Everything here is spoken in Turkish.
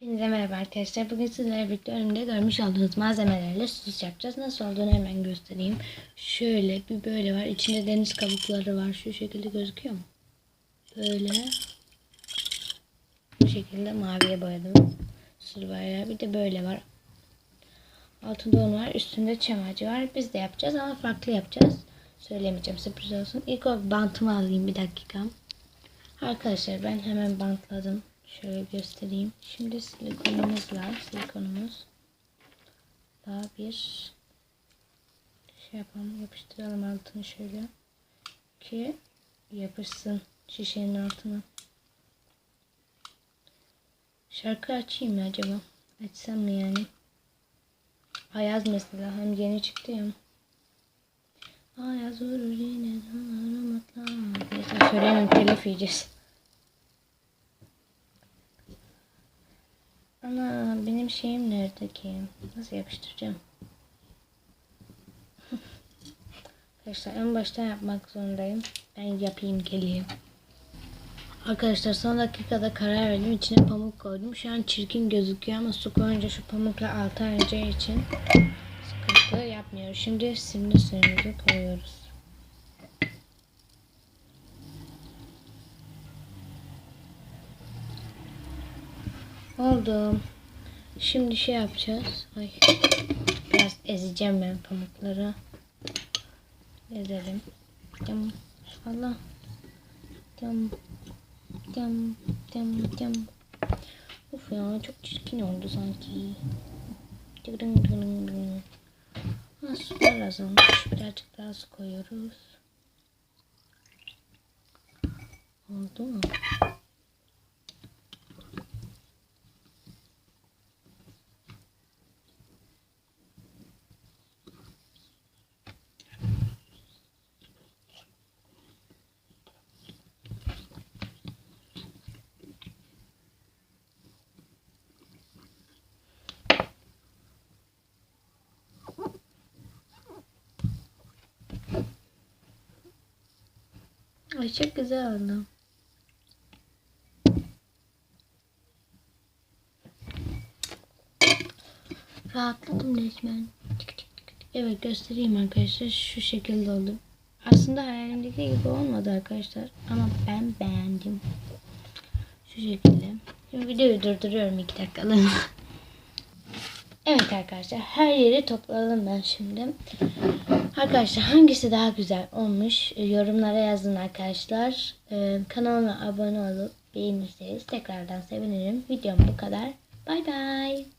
Hepinize merhaba arkadaşlar. Bugün sizlerle birlikte önümde görmüş olduğunuz malzemelerle süs yapacağız. Nasıl olduğunu hemen göstereyim. Şöyle bir böyle var. İçinde deniz kabukları var. Şu şekilde gözüküyor mu? Böyle. Bu şekilde maviye boyadım. Sür bayrağı. Bir de böyle var. Altında un var. Üstünde çam ağacı var. Biz de yapacağız ama farklı yapacağız. Söylemeyeceğim sürpriz olsun. İlk o bantımı alayım bir dakika. Arkadaşlar ben hemen bantladım. Şöyle göstereyim. Şimdi silikonumuz var. Silikonumuz. Daha bir şey yapalım. Yapıştıralım altını şöyle. Ki yapışsın şişenin altına. Şarkı açayım mı acaba? Açsam mı yani? Ayaz mesela hem yeni çıktı ya. Ayaz vurur yine. Neyse söyleyemem telif yiyeceğiz. Ana benim şeyim nerede ki? Nasıl yapıştıracağım? Arkadaşlar en baştan yapmak zorundayım. Ben yapayım geleyim. Arkadaşlar son dakikada karar verdim. İçine pamuk koydum. Şu an çirkin gözüküyor ama su koyunca şu pamukla altı arayacağı için sıkıntı yapmıyor. Şimdi simli suyumuzu koyuyoruz. Oldu. Şimdi şey yapacağız. Ay. Biraz ezeceğim ben pamukları. Ezelim. Dem. Allah. Dem. Dem. Dem. Dem. Of ya çok çirkin oldu sanki. Dıgırın dıgırın dıgırın. Ha, sular azalmış. Birazcık daha su koyuyoruz. Oldu mu? Ay çok güzel oldu. Rahatladım resmen. Evet göstereyim arkadaşlar. Şu şekilde oldu. Aslında hayalimdeki gibi olmadı arkadaşlar. Ama ben beğendim. Şu şekilde. Şimdi videoyu durduruyorum iki dakikalığına. Evet arkadaşlar her yeri topladım ben şimdi. Arkadaşlar hangisi daha güzel olmuş E, yorumlara yazın arkadaşlar. Ee, kanalıma abone olup beğenirseniz tekrardan sevinirim. Videom bu kadar. Bay bay.